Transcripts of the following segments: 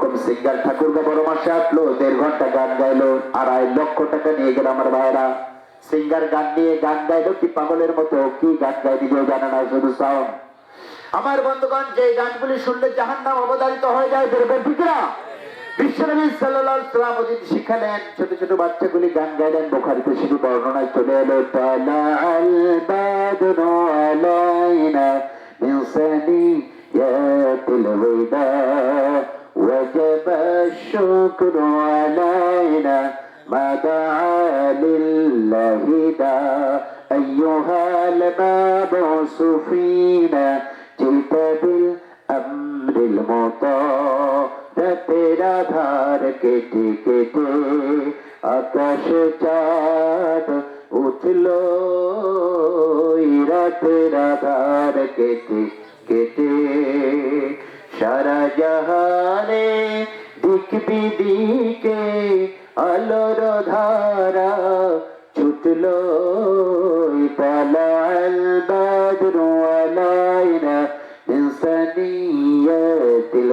এরকম সিঙ্গার ঠাকুর বা বড় মাসে আসলো, দেড় ঘণ্টা গান গাইলো, আড়াই লক্ষ টাকা নিয়ে গেল আমার ভাইরা সিঙ্গার গান নিয়ে গান গাইলো কি পাগলের মতো, কি গান গাই নিজেও জানে না, শুধু সাউন্ড আমার বন্ধুগণ যে গানগুলি শুনলে জাহান নাম অবদারিত হয়ে যায়, বেরোবেন ঠিক শিখালেন, ছোট ছোট বাচ্চাগুলি গান গাইলেন, বুখারীতে শুধু বর্ণনায় চলে এলো তালা আল বাদরু আলাইনা وجب الشكر علينا ما دعا لله دا أيها المبعوث فينا جئت بالأمر المطاع তেরা ধার কেটে কেটে আকাশ চাঁদ উঠল রাতের ধার কেটে কেটে সারা জাহানে দিক বিদিকে আলোর ধারা ছুটল তালাল বাদরু আলাইনা ইনসানিয়াতিল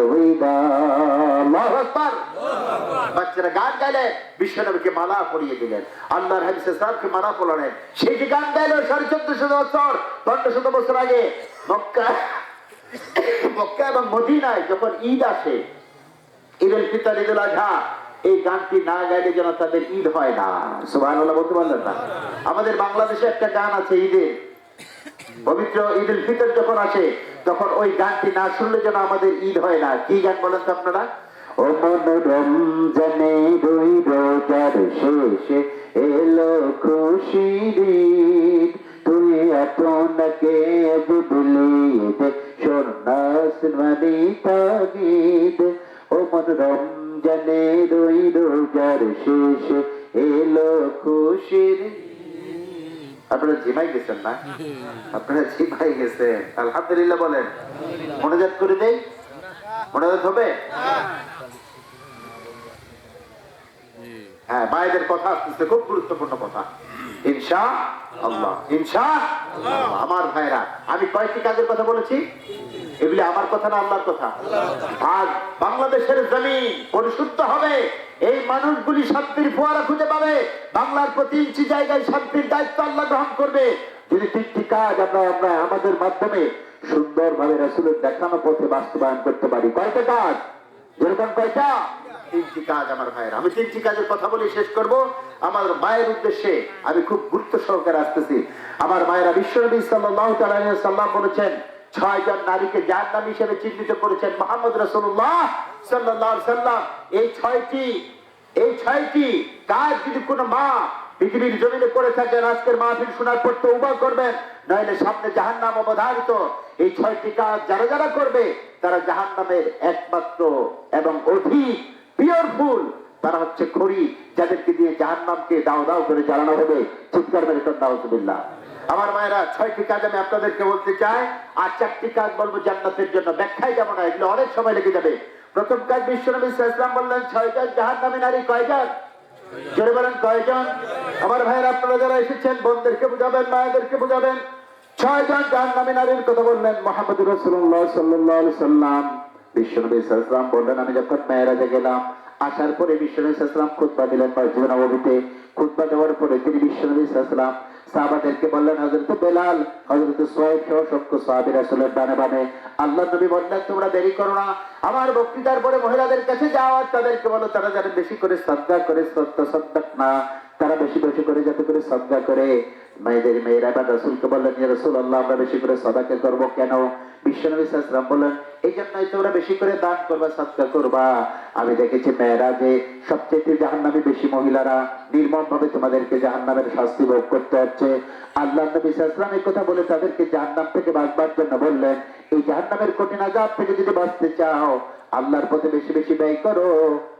ওয়াদা আল্লাহু বাচ্চারা গান গাইলে বিশ্বনবীকে মালা পরিয়ে দিলেন। আল্লাহর হাদিসে সাহেবকে মালা পড়লেন সেই যে গান গাইলো সাড়ে চোদ্দশো বছর? পনেরোশত বছর আগে মক্কা মক্কা এবং মদিনায় যখন ঈদ আসে ঈদ উল ফিতর ঈদ উল আজহা এই গানটি না গাইলে যেন তাদের ঈদ হয় না। সুবহানাল্লাহ, বলতে পারলেন না। আমাদের বাংলাদেশে একটা গান আছে ঈদের পবিত্র ঈদ উল ফিতর যখন আসে, তখন ওই গানটি না শুনলে যেন আমাদের ঈদ হয় না। কি গান বলেন তো আপনারা? ও মনোরঞ্জনে দুই রোজার শেষে এলো খুশির ঈদ। তুই আপনাকে বুবলিদ স্বর্ণাস মানে তাগিদ ও মনোরঞ্জনে দুই রোজার শেষে এলো খুশির আপনারা জিমাই গেছেন না আপনারা জিমাই গেছেন আলহামদুলিল্লাহ বলেন মনোজাত করে দেই মনোজাত হবে হ্যাঁ মায়েদের কথা আসতেছে খুব গুরুত্বপূর্ণ কথা ইনশা আল্লাহ। ইনশা। আমার ভাইরা, আমি কয়েকটি কাজের কথা বলেছি। এগুলি আমার কথা না আল্লাহর কথা। আজ বাংলাদেশের জমিন পরিশুদ্ধ হবে। এই মানুষগুলি শান্তির ফোয়ারা খুঁজে পাবে। বাংলার প্রতি ইঞ্চি জায়গায় শান্তির দায়িত্ব আল্লাহ গ্রহণ করবে। যদি তিনটি কাজ আমরা আমরা আমাদের মাধ্যমে সুন্দরভাবে রসুলের দেখানো পথে বাস্তবায়ন করতে পারি। কয়টা কাজ? যেরকম কয়টা? তিনটি কাজ আমার ভাইয়ের। আমি তিনটি কাজের কথা বলে শেষ করব। আমার মায়ের উদ্দেশ্যে আমি খুব গুরুত্ব সহকারে আসতেছি। আমার মায়েরা বিশ্বনবী আলাইহি সাল্লাম বলেছেন ছয় জন নারীকে যার নাম হিসেবে চিহ্নিত করেছেন মোহাম্মদ আলাইহি সাল্লাম এই ছয়টি এই ছয়টি কাজ যদি কোনো মা পৃথিবীর জমিনে করে থাকেন, আজকের মাহফিল শোনার পর তো করবেন নইলে সামনে জাহান নাম অবধারিত। এই ছয়টি কাজ যারা যারা করবে, তারা জাহান নামের একমাত্র এবং অধিক পিওরফুল তারা হচ্ছে খড়ি, যাদেরকে দিয়ে জাহান নামকে দাও দাও করে জ্বালানো হবে। চিৎকার মেরে দাউজুবিল্লাহ আমার মায়েরা, ছয়টি কাজ আমি আপনাদেরকে বলতে চাই, আর চারটি কাজ বলব জান্নাতের জন্য। ব্যাখ্যায় যাব না, এগুলো অনেক সময় লেগে যাবে। প্রথম কাজ বিশ্বনবী ইসলাম বললেন ছয়জন জাহান নামী নারী কয়জন? জোরে বলেন, কয়জন? আমার ভাইয়ের, আপনারা যারা এসেছেন, বোনদেরকে বুঝাবেন, মায়েদেরকে বুঝাবেন। ছয়জন জাহান নামী নারীর কথা বললেন মোহাম্মদ রসুল্লাহ সাল্লাহ সাল্লাম বিশ্বনবী ইসলাম বললেন, আমি যখন মেয়েরাজে গেলাম, আসার পরে বিশ্বনবী ইসলাম খুদ্া দিলেন মসজিদ নবমীতে খুদ্া দেওয়ার পরে তিনি বিশ্বনবী ইসলাম সাহাবাদেরকে বললেন হজরত বেলাল হজরত সোয়েব সহ সক্ষ সাহাবি রাসূলের ডানে বামে, আল্লাহ নবী বললেন, তোমরা দেরি করো না। আমার বক্তৃতার পরে মহিলাদের কাছে যাও আর তাদেরকে বলো, তারা যেন বেশি করে শ্রদ্ধা করে সত্য সদ্দাক না, তারা বেশি বেশি করে যাতে করে শ্রদ্ধা করে। মেয়েদের মেয়েরা বা রসুলকে বললেন রসুল আল্লাহ আমরা বেশি করে সদাকে করব কেন? বিশ্বনবী সাল্লাম বললেন এই জন্যই তোমরা বেশি করে দান করবা, সৎকা করবা। আমি দেখেছি মেয়েরা যে সবচেয়ে জাহান্নামী বেশি মহিলারা নির্মম ভাবে তোমাদেরকে জাহান্নামের শাস্তি ভোগ করতে হচ্ছে আল্লাহ নবী এই কথা বলে তাদেরকে জাহান্নাম থেকে বাঁচবার জন্য বললেন, এই জাহান্নামের কঠিন আজাব থেকে যদি বাঁচতে চাও, আল্লাহর পথে বেশি বেশি ব্যয় করো,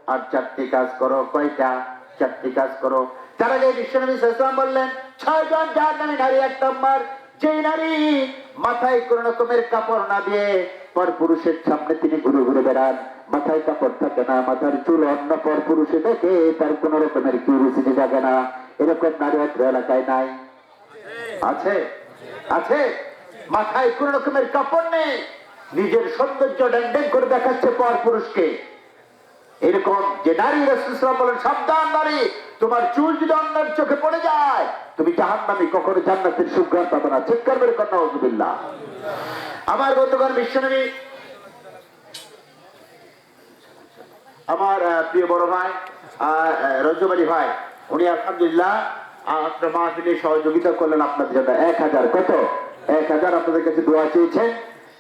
আর চারটি কাজ করো, কয়টা? চারটি কাজ করো। তারা যে বললেন নারী এক নম্বর নারী মাথায় কোন রকমের কাপড় না দিয়ে, পর পুরুষের সামনে তিনি ঘুরে ঘুরে বেড়ান। মাথায় কাপড় থাকে না, মাথার চুল অন্য পর পুরুষে দেখে তার কোন রকমের না। এরকম নারী এলাকায় নাই। আছে আছে। মাথায় কোন রকমের কাপড় নেই। নিজের সৌন্দর্য ড্যান্ডেন করে দেখাচ্ছে পর পুরুষকে। এরকম যে নারী রসুলাম বলেন সাবধান নারী তোমার চুল যদি অন্যের চোখে পড়ে যায় তুমি জাহান নামি কখনো জান্নাতের সুগ্রাণ পাবে না। চিৎকার মেরে কথা হজুবিল্লাহ আমার বন্ধুগণ বিশ্বনবী আমার প্রিয় বড় ভাই আহ, ভাই উনি আলহামদুলিল্লাহ আপনার মাহফিলে সহযোগিতা করলেন আপনাদের জন্য এক হাজার। কত? এক হাজার আপনাদের কাছে দোয়া চেয়েছেন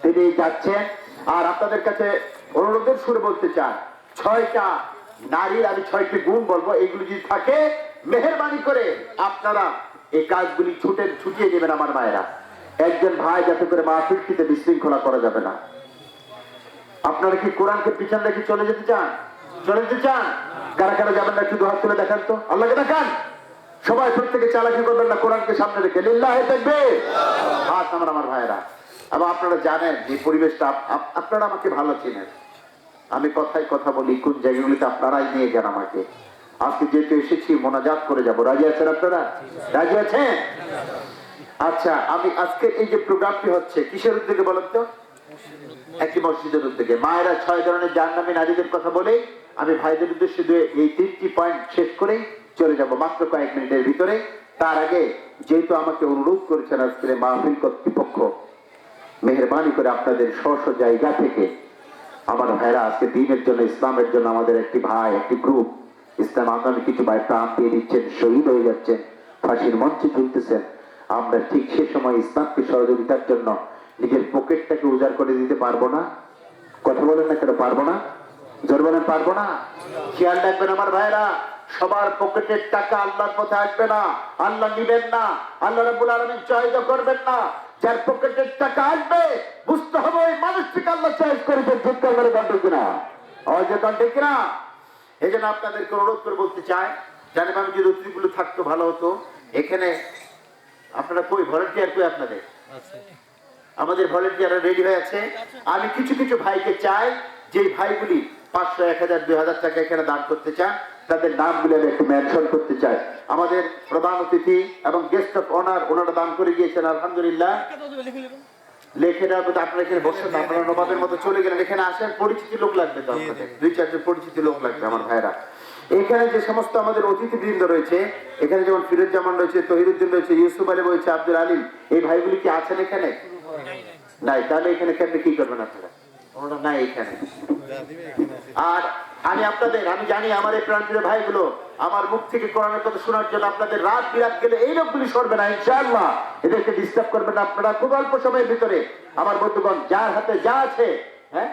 তিনি যাচ্ছেন। আর আপনাদের কাছে অনুরোধের সুরে বলতে চান, ছয়টা নারীর আমি ছয়টি গুণ বলব, এগুলো যদি থাকে, মেহরবানি করে আপনারা এই কাজগুলি ছুটে ছুটিয়ে দেবেন আমার মায়েরা। একজন ভাই যাতে করে মা মাহফিলটিতে বিশৃঙ্খলা করা যাবে না। আপনারা কি কোরআনকে পিছন রেখে চলে যেতে চান? চলে যেতে চান? কারা কারা যাবেন না? শুধু হাত তুলে দেখান তো। আল্লাহকে দেখান। সবাই প্রত্যেকে চালাকি করবেন না, কোরআনকে সামনে রেখে। লিল্লাহে দেখবে হাত আমার আমার ভাইরা এবং আপনারা জানেন যে পরিবেশটা আপ- আপ- আপনারা আমাকে ভালো চেনেন। আমি কথায় কথা বলি, কোন জায়গাগুলিতে আপনারাই নিয়ে যান আমাকে। আজকে যেহেতু এসেছি, মোনাজাত করে যাব। রাজি আছেন আপনারা? রাজি আছেন? আচ্ছা আমি আজকে এই যে প্রোগ্রামটি হচ্ছে, কিসের উদ্যোগে বলেন তো? একটি মসজিদের উদ্যোগে। মায়েরা ছয় ধরনের জাহান্নামী নারীদের কথা বলে আমি ভাইদের উদ্দেশ্যে এই তিনটি পয়েন্ট শেষ করেই চলে যাব মাত্র কয়েক মিনিটের ভিতরে। তার আগে যেহেতু আমাকে অনুরোধ করেছেন আজকের মাহফিল কর্তৃপক্ষ, মেহরবানি করে আপনাদের স্ব জায়গা থেকে আমার ভাইরা আজকে দিনের জন্য, ইসলামের জন্য আমাদের একটি ভাই, একটি গ্রুপ, ইসলাম আন্দোলনে কিছু ভাই প্রাণ দিয়ে দিচ্ছেন, শহীদ হয়ে যাচ্ছেন, ফাঁসির মঞ্চে ঝুলতেছেন। আমরা ঠিক সে সময় ইসলামকে সহযোগিতার জন্য নিজের পকেটটাকে উজাড় করে দিতে পারব না। কথা বলেন না কেন, পারব না? জোর বলেন, পারব না? খেয়াল রাখবেন আমার ভাইরা। সবার পকেটের টাকা আল্লাহর পথে আসবে না। আল্লাহ নিবেন না। আল্লাহ রাব্বুল আলামিন চাহিদা করবেন না। যার পকেটের টাকা আসবে বুঝতে হবে ওই মানুষটিকে আল্লাহ চয়েস করেছে চিৎকার করে কণ্ঠ কিনা। আওয়াজে কণ্ঠ কিনা? এই জন্য আপনাদেরকে অনুরোধ করে বলতে চাই জানেন আমি যদি অতিথিগুলো থাকতো ভালো হতো। এখানে আপনারা কই ভলেন্টিয়ার কই আপনাদের? আমাদের ভলেন্টিয়াররা রেডি হয়ে আছে। আমি কিছু কিছু ভাইকে চাই যে ভাইগুলি পাঁচশো এক হাজার দুই হাজার টাকা এখানে দান করতে চান তাদের নামগুলি আমি একটু মেনশন করতে চাই। আমাদের প্রধান অতিথি এবং গেস্ট অফ অনার ওনারা দান করে গিয়েছেন আলহামদুলিল্লাহ। লেখে দেওয়ার পর আপনারা এখানে বসেন আপনারা নবাবের মতো চলে গেলেন। এখানে আসেন পরিচিতি লোক লাগবে তো আপনাদের। দুই চারজন পরিচিতি লোক লাগবে আমার ভাইরা এখানে যে সমস্ত আমাদের অতিথিবৃন্দ রয়েছে এখানে যেমন ফিরোজ জামান রয়েছে তহিরুদ্দিন রয়েছে ইউসুফ আলী রয়েছে আব্দুল আলিম এই ভাইগুলি কি আছেন এখানে? নাই তাহলে এখানে কেমনে কি করবেন আপনারা? ওনারা নাই এখানে। আর আমি আপনাদের, আমি জানি আমার এই প্রান্তীয় ভাইগুলো, আমার মুখ থেকে কোরআনের কথা শোনার জন্য আপনাদের রাত বিরাত গেলে এই লোকগুলি সরবে না, ইনশাআল্লাহ। এদেরকে ডিস্টার্ব করবেন আপনারা খুব অল্প সময়ের ভিতরে। আমার বন্ধুগণ, যার হাতে যা আছে হ্যাঁ?